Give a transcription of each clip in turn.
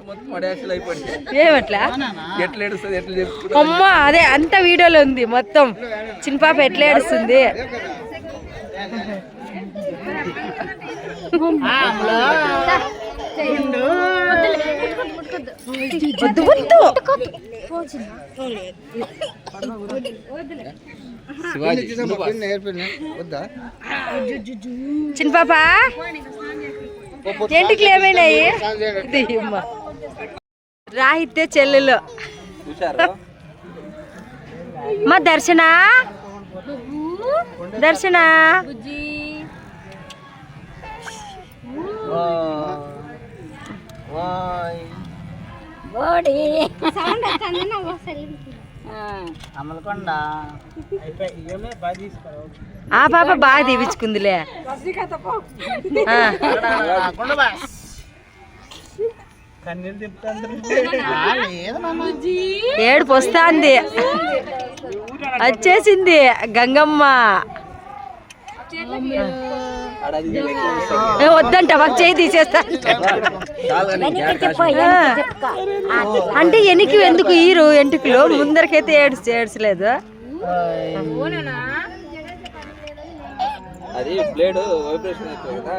మొత్తం అడాషలు అయిపోయింది ఏమట్లా? ఎట్లా ఏడుస్తుంది ఎట్లా చెప్పుకుంటా అమ్మ అదే అంత వీడియోలో ఉంది మొత్తం. చిన్న పాప ఎట్లా ఏడుస్తుంది? వద్దు చిన్న పాప? ఏంటికి ఏమైనాయి దియ్యమ్మ. రాహిత్య చెల్లెలు చూసారా మా దర్శన దర్శన అమలకొండ ఆ పాప బాగా దీపించుకుందిలే ఆ, కన్నీళ్ళు తిప్పుతాండ్రు లేదు మామ ఏడుపు వస్తాంది. వచ్చేసింది గంగమ్మ. వద్దంట మాకు చేయి తీసేస్తా అంటే. ఎనికి ఎందుకు ఈరు ఎంటుకలు ముందరకైతే ఏడ్చి ఏడ్చలేదు. అది బ్లేడ్ వైబ్రేషన్ అవుతుంది కదా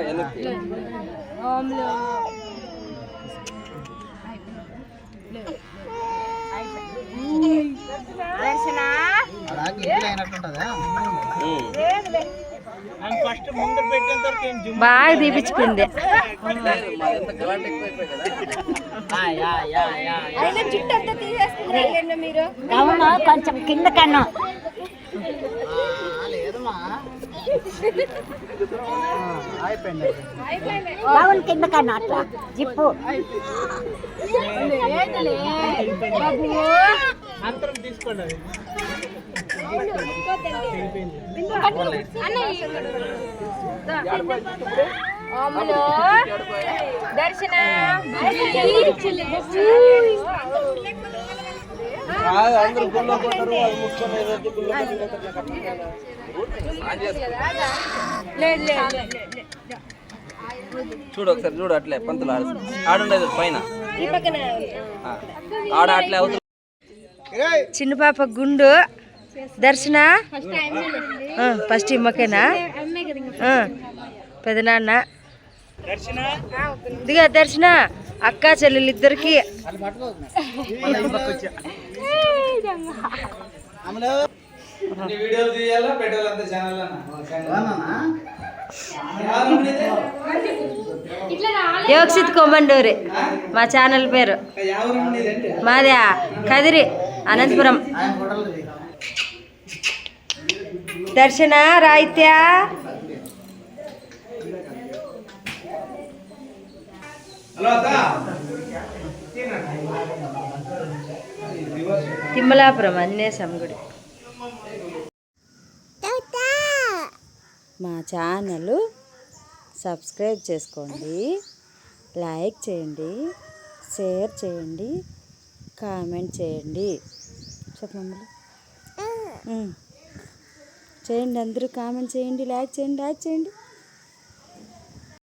బాగా దీపించుకుంది ఎంత గలాట్ ఎక్కువైపోయి కదా యా యా. యా అవును కొంచెం కింద కన్ను. బాగుంది కింద కన్ను అట్లా. జిప్పు. అంతరం తీసుకోండి అది. కాదు, అందరూ గుళ్ళో అది ముఖ్యం గుళ్ళో చూడు ఒకసారి చూడు అట్లే పంతులు ఆడు ఆడుండేది పైన. ఆడ అట్లే అవుతుంది. చిన్న పాప గుండు. దర్శన? ఫస్ట్ ఇమ్మకేనా పెదనాన్న ఇదిగా దర్శన అక్క చెల్లెలు ఇద్దరికి. వీడియోలు తీయాలా పెట్టాలంత ఛానల్ యోక్షిత్ కొమండూరి మా ఛానల్ పేరు. మాది కదిరి. అనంతపురం. దర్శన రాయిత్య? తిమ్మలాపురం అన్నేసం గుడి. మా ఛానల్ సబ్స్క్రైబ్ చేసుకోండి లైక్ చేయండి షేర్ చేయండి కామెంట్ చేయండి. చెప్పమ్మలు చేయండి అందరూ కామెంట్ చేయండి లైక్ చేయండి లైక్ చేయండి.